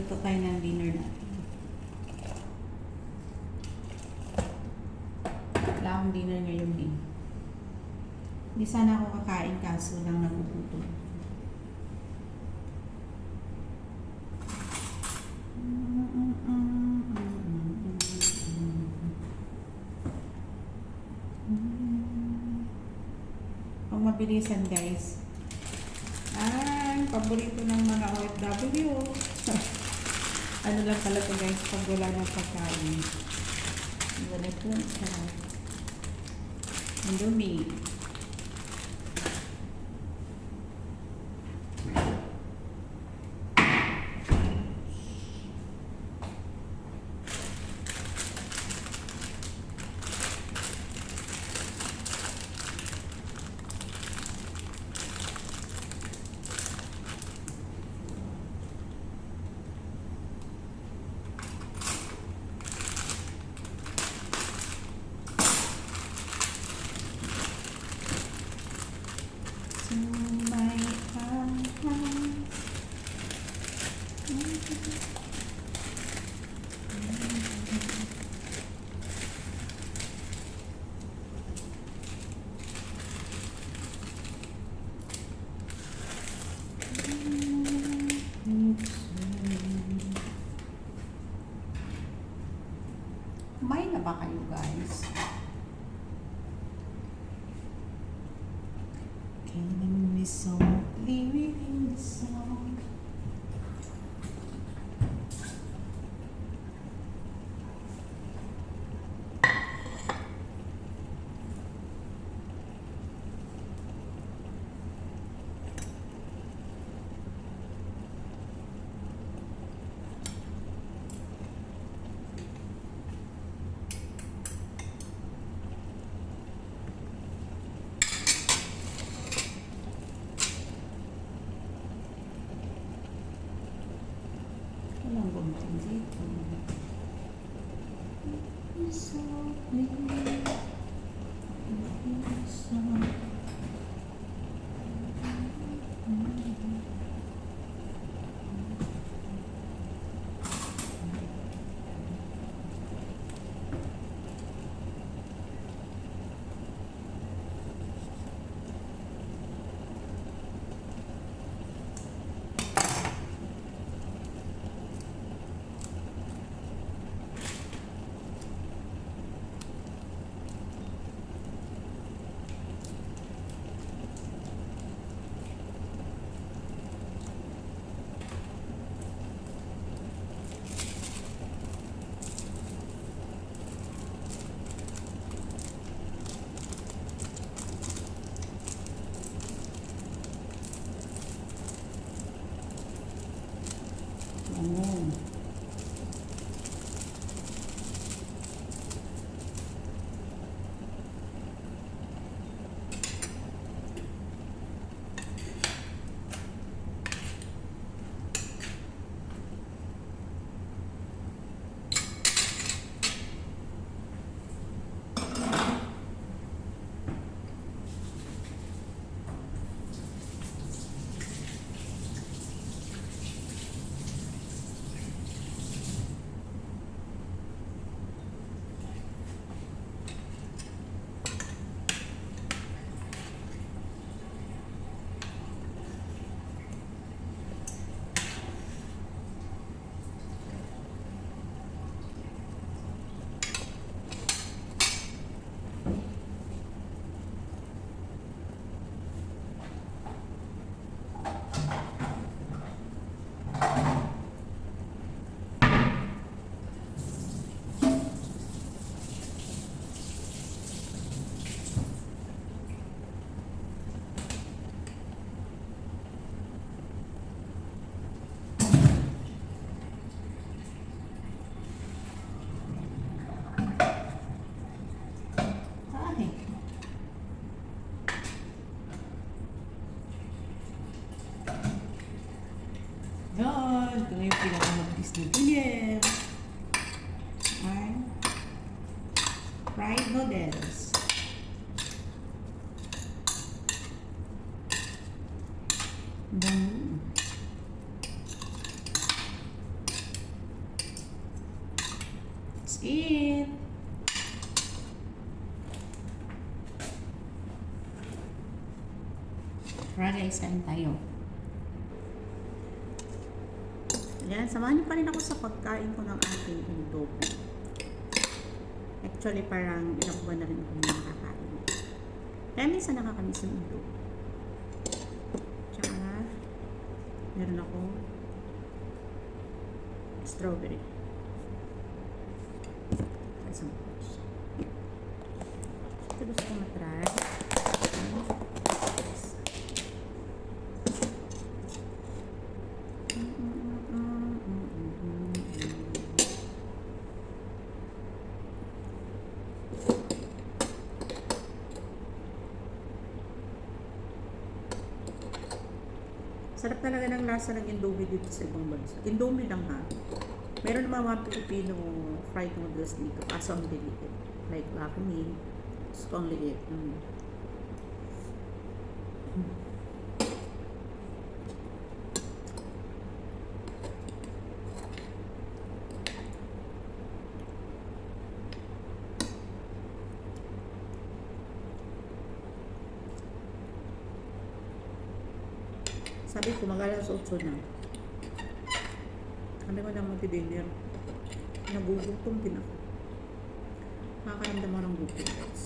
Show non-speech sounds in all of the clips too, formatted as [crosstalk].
Luto tayo ng dinner natin. Wala akong dinner ngayon din. Hindi sana ako kakain kaso lang nagugutom. Pag mabilisan guys. Ay, paborito ng mga OFW. [laughs] ano lang pala to guys, pag wala ng pagkain. Ganito, sarap. Indomie. To ito na yung pinakamagdis na dinner. Ay. Fried noodles. Bang. That's it. Tara guys, kain tayo. Ayan, samahan niyo pa rin ako sa pagkain ko ng ating adobo. Actually, parang ilang na rin ako nakakain. Kaya minsan nakakamiss ng adobo. Tsaka, meron ako strawberry. Isang pouch. Ito gusto ko matry. Sarap talaga ng lasa ng Indomie dito sa ibang bansa. Indomie lang ha. Meron naman mga Pilipino fried noodles dito. Kaso ang liit. Like Lakme. Gusto ang liit. Mm. Sabi ko, mag-alas 8 na. Sabi ko na mag-dinner. Nagugutom din ako. Nakakaramdam ako ng gutom, guys.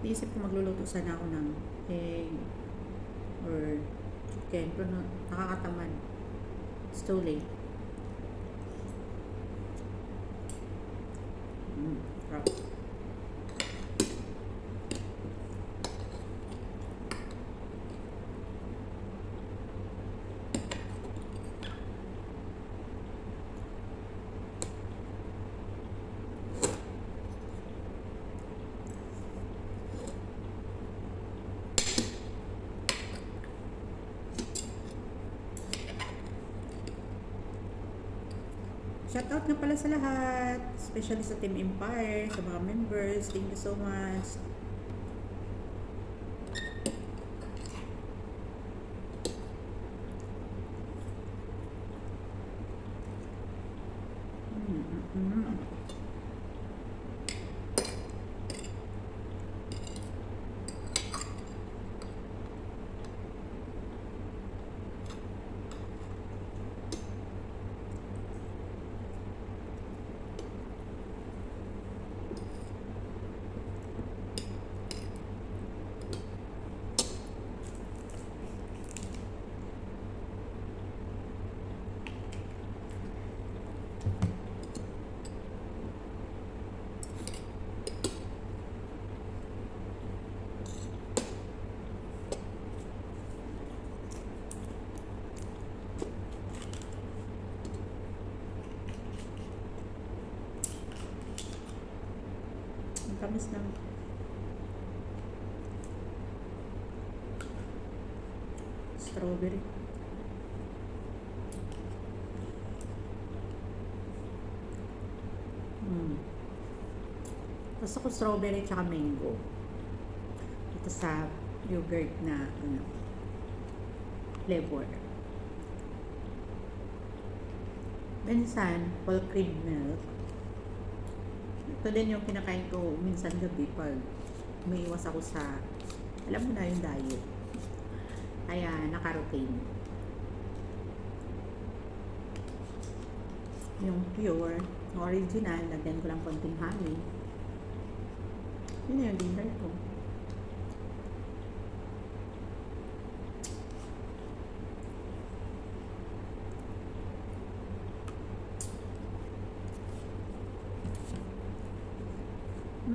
Iisip ko magluluto sana ako ng egg or chicken. Pero na, nakakatamad. It's too late. Mm, sarap. Shoutout nga pala sa lahat, especially sa Team Empire, sa mga members. Thank you so much. Mm, mm, mm. Ang tamis ng strawberry. Mm. Gusto ko strawberry tsaka mango. Ito sa yogurt na ano, flavor. Minsan, full cream milk. Ito din yung kinakain ko minsan gabi pag umiiwas ako sa, alam mo na yung diet. Kaya nakaroutine. Yung pure, yung original, lagyan ko lang konting honey. Yun yung dinner ko. Tamis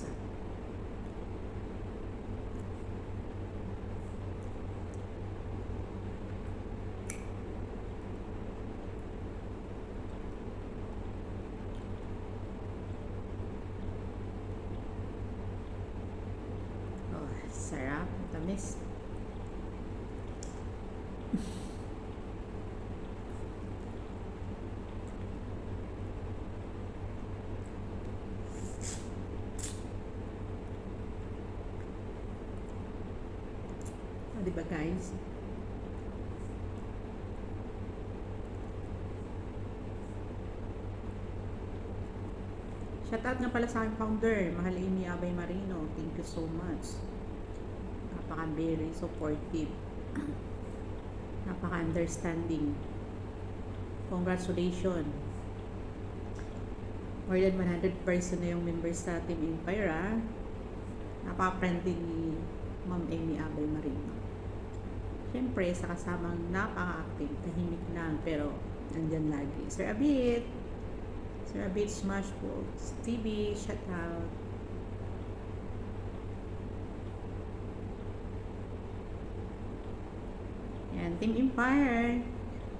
ah. Oh, sarap. Tamis. Ba guys? Shoutout nga pala sa aking founder, Mahal Amy Abay Marino. Thank you so much. Napaka very supportive. [coughs] Napaka understanding. Congratulations. More than 100 person na yung members sa Team Empire ah. Napaka-friendly ni Ma'am Amy Abay Marino. Siyempre, sa kasamang napaka-active, tahimik lang, pero nandyan lagi. Sir Abit, Sir Abit Smashballs TV, shout out. Yan, Team Empire.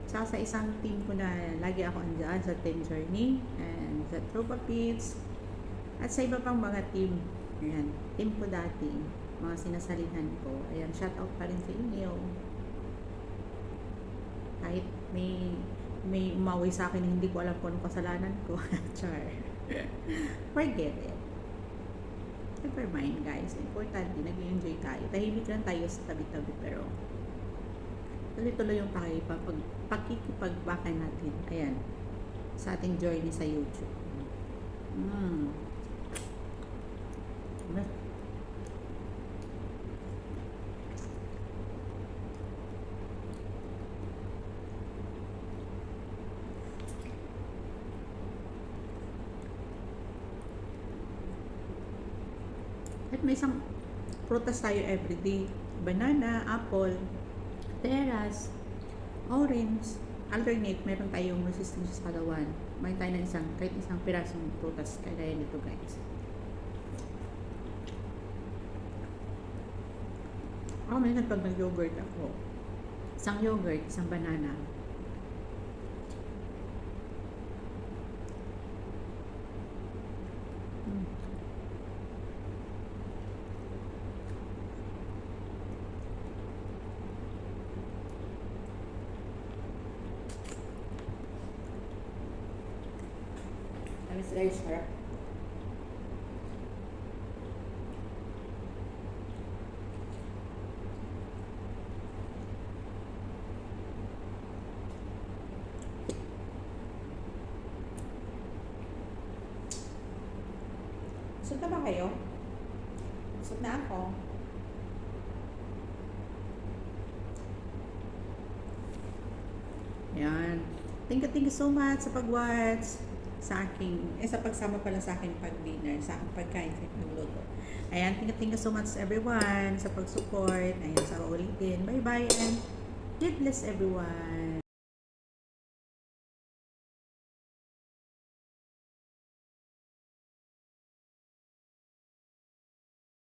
Tsaka sa isang team ko na lagi ako andyan sa Team Journey and sa Tropa Pits at sa iba pang mga team. Ayan, team ko dati, mga sinasalihan ko. Ayan, shout out pa rin sa inyo. Kahit may may umawi sa akin hindi ko alam kung anong kasalanan ko. [laughs] Char. Forget it. Never mind guys. Importante, nag-enjoy tayo. Tahimik lang tayo sa tabi-tabi pero tuloy-tuloy yung pakipag, pag, pakikipagbakan natin. Ayan. Sa ating journey sa YouTube. Mm. At may isang prutas tayo everyday. Banana, apple, teras, orange, alternate, meron tayong resistance sa katawan. May tayo ng isang, kahit isang pirasong prutas kagaya nito guys. Ako minsan pag nag-yogurt ako, isang yogurt, isang banana. Tamis guys, sarap. Sud na ba kayo? Sud na ako. Yan. Thank you, thank you so much sa pag-watch sa aking, eh sa pagsama pala sa aking pag-dinner, sa aking pagkain, sa pagluto. Ayan, thank you, thank you so much everyone sa pag-support. Ayan, sa ulitin. Bye-bye and God bless everyone.